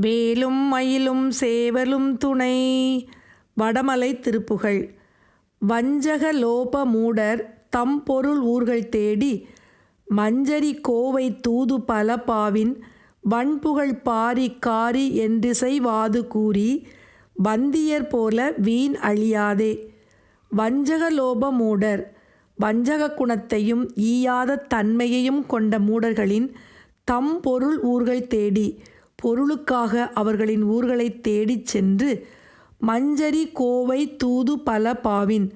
வேலும் மயிலும் சேவலும் துணை. வடமலை திருப்புகள் வஞ்சக லோப மூடர் தம் பொருள் ஊர்கள் தேடி மஞ்சரி கோவை தூது பல பாவின் வன்புகழ் பாரி காரி என்றிசை வாது கூறி வந்தியர் போல வீண் அழியாதே. வஞ்சக லோப மூடர் வஞ்சக குணத்தையும் ஈயாத தன்மையையும் கொண்ட மூடர்களின் தம் பொருள் ஊர்கள் தேடி பொருளுக்காக அவர்களின் ஊர்களை தேடிச் சென்று மஞ்சரி கோவை தூது பல பாவின்.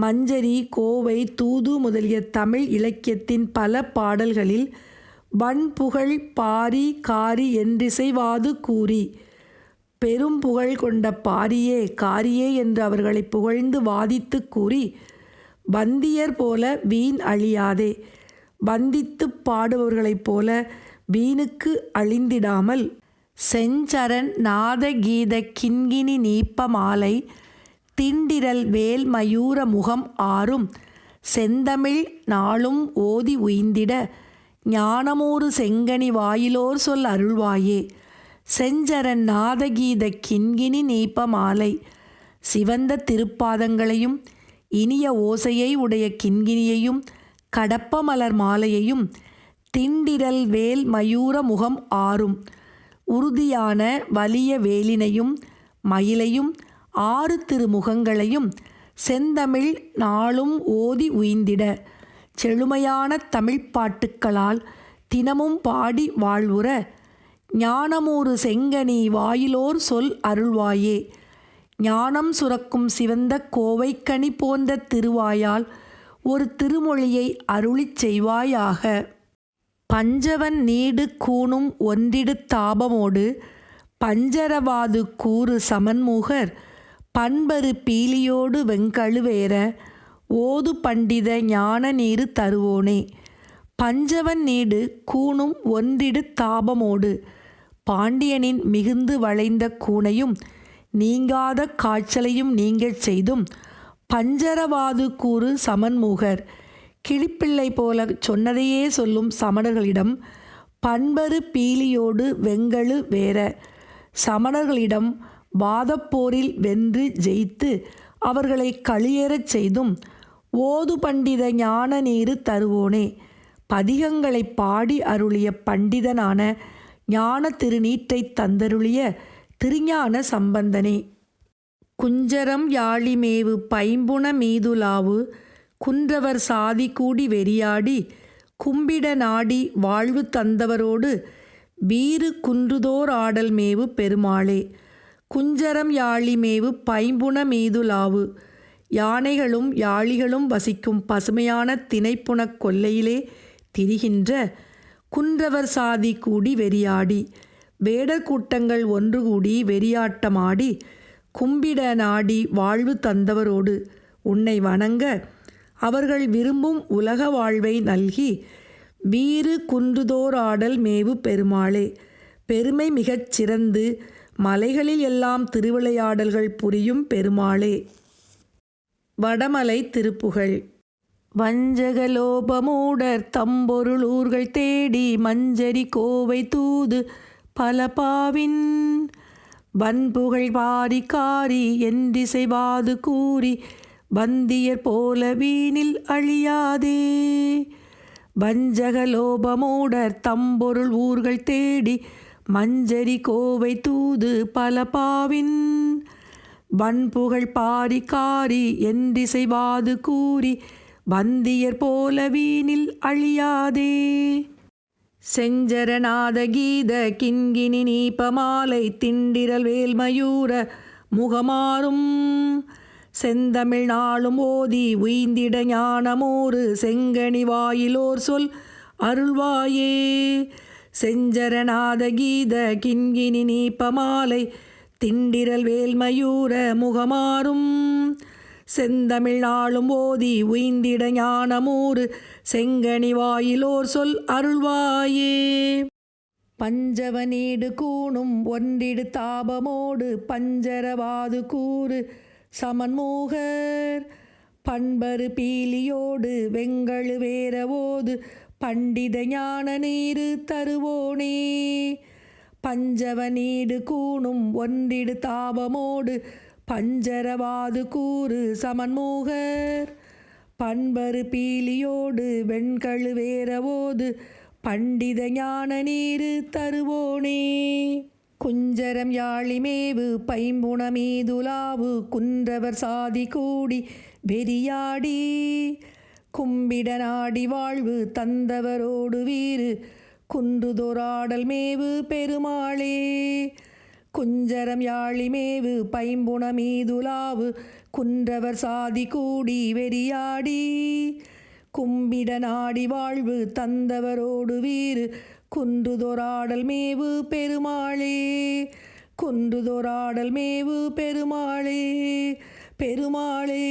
மஞ்சரி கோவை தூது முதலிய தமிழ் இலக்கியத்தின் பல பாடல்களில் வன்புகழ் பாரி காரி என்றிசைவாது கூறி பெரும் புகழ் கொண்ட பாரியே காரியே என்று அவர்களை புகழ்ந்து வாதித்து கூறி வந்தியர் போல வீண் அழியாதே. வந்தித்துப் பாடுபவர்களைப் போல வீணுக்கு அழிந்திடாமல் செஞ்சரன் நாதகீத கிண்கிணி நீப்ப மாலை திண்டிரல் வேல் மயூர முகம் ஆறும் செந்தமிழ் நாளும் ஓதி உய்ந்திட ஞானமூறு செங்கனி வாயிலோர் சொல் அருள்வாயே. செஞ்சரன் நாதகீத கிண்கிணி நீப்ப மாலை சிவந்த திருப்பாதங்களையும் இனிய ஓசையை உடைய கிண்கிணியையும் கடப்ப மலர் மாலையையும் திண்டிரல் வேல் மயூர முகம் ஆறும். உறுதியான வலிய வேலினையும் மயிலையும் ஆறு திருமுகங்களையும் செந்தமிழ் நாளும் ஓதி உய்ந்திட. செழுமையான தமிழ் பாட்டுக்களால் தினமும் பாடி வாழ்வுற ஞானமூறு செங்கனி வாயிலோர் சொல் அருள்வாயே. ஞானம் சுரக்கும் சிவந்த கோவைக்கனி போன்ற திருவாயால் ஒரு திருமொழியை அருளிச் செய்வாயாக. பஞ்சவன் நீடு கூணும் ஒன்றிடு தாபமோடு பஞ்சரவாது கூறு சமன்முகர் பண்பரு பீலியோடு வெங்கழுவேற ஓது பண்டித ஞான நீரு தருவோனே. பஞ்சவன் நீடு கூணும் ஒன்றிடு தாபமோடு பாண்டியனின் மிகுந்து வளைந்த கூனையும் நீங்காத காய்ச்சலையும் நீங்கச் செய்தும் பஞ்சரவாது கூறு சமன்முகர் கிளிப்பிள்ளை போல சொன்னதையே சொல்லும் சமணர்களிடம் பண்பரு பீலியோடு வெங்கழு வேற. சமணர்களிடம் வாதப்போரில் வென்று ஜெயித்து அவர்களை களியேறச் செய்தும் ஓது பண்டித ஞான நீரு தருவோனே. பதிகங்களை பாடி அருளிய பண்டிதனான ஞான திருநீற்றை தந்தருளிய திருஞான சம்பந்தனே. குஞ்சரம் யாழிமேவு பைம்புண மீதுலாவு குன்றவர் சாதி கூடி வெறியாடி கும்பிட நாடி வாழ்வு தந்தவரோடு வீறு குன்றுதோர் ஆடல் மேவு பெருமாளே. குஞ்சரம் யாழி மேவு பைம்புன மீதுலாவு யானைகளும் யாழிகளும் வசிக்கும் பசுமையான திணைப்புணக் கொல்லையிலே திரிகின்ற குன்றவர் சாதி கூடி வெறியாடி வேடர் கூட்டங்கள் ஒன்று கூடி வெறியாட்டமாடி கும்பிட நாடி வாழ்வு தந்தவரோடு உன்னை வணங்க அவர்கள் விரும்பும் உலக வாழ்வை நல்கி வீறு குன்றுதோராடல் மேவு பெருமாளே. பெருமை மிகச் சிறந்து மலைகளில் எல்லாம் திருவிளையாடல்கள் புரியும் பெருமாளே. வடமலை திருப்புகழ் வஞ்சகலோபமூடர் தம்பொருள் ஊர்கள் தேடி மஞ்சரி கோவை தூது பல பாவின் வன்புகழ் வாரி காரி என்றிசைவாது கூறி வந்தியர் போல வீணில் அழியாதே. வஞ்சகலோபமூடர் தம்பொருள் ஊர்கள் தேடி மஞ்சரி கோவை தூது பல பாவின். வன்புகழ் பாரி காரி என்றிசைவாது கூறி வந்தியர் போல வீணில் அழியாதே. செஞ்சரநாத கீத கிண்கிணி நீப்பமாலை திண்டிரல் வேல்மயூர முகமாறும். செந்தமிழ் நாளும் ஓதி உய்ந்திட ஞானமோறு செங்கனி வாயிலோர் சொல் அருள்வாயே. செஞ்சரநாத கீத கிண்கிணி நீப்பமாலை திண்டிரல் வேல்மயூர முகமாறும். செந்தமிழ் நாளும் ஓதி உய்ந்திட ஞானமூறு செங்கனி வாயிலோர் சொல் அருள்வாயே. பஞ்சவனீடு கூணும் ஒன்றிடு தாபமோடு பஞ்சரவாது கூறு சமன்மூகர். பண்பரு பீலியோடு வெங்கழு வேரவோது பண்டித ஞான நீரு தருவோனே. பஞ்சவனீடு கூணும் ஒன்றிடு தாபமோடு பஞ்சரவாது கூறு சமன்மூகர். பண்பரு பீலியோடு வெண்கழு வேரவோது பண்டித ஞான நீரு தருவோனே. குஞ்சரம் யாழிமேவு பைம்புணமீதுலாவு குன்றவர் சாதி கூடி வெறியாடி. கும்பிட நாடி வாழ்வு தந்தவரோடு வீறு குன்றுதொராடல் மேவு பெருமாளே. குஞ்சரம் யாழிமேவு பைம்புணமீதுலாவு குன்றவர் சாதி கூடி வெறியாடி. கும்பிட நாடி வாழ்வு தந்தவரோடு வீறு குன்றுதொராடல் மேவு பெருமாளே குன்றுதொராடல் மேவு பெருமாளே பெருமாளே.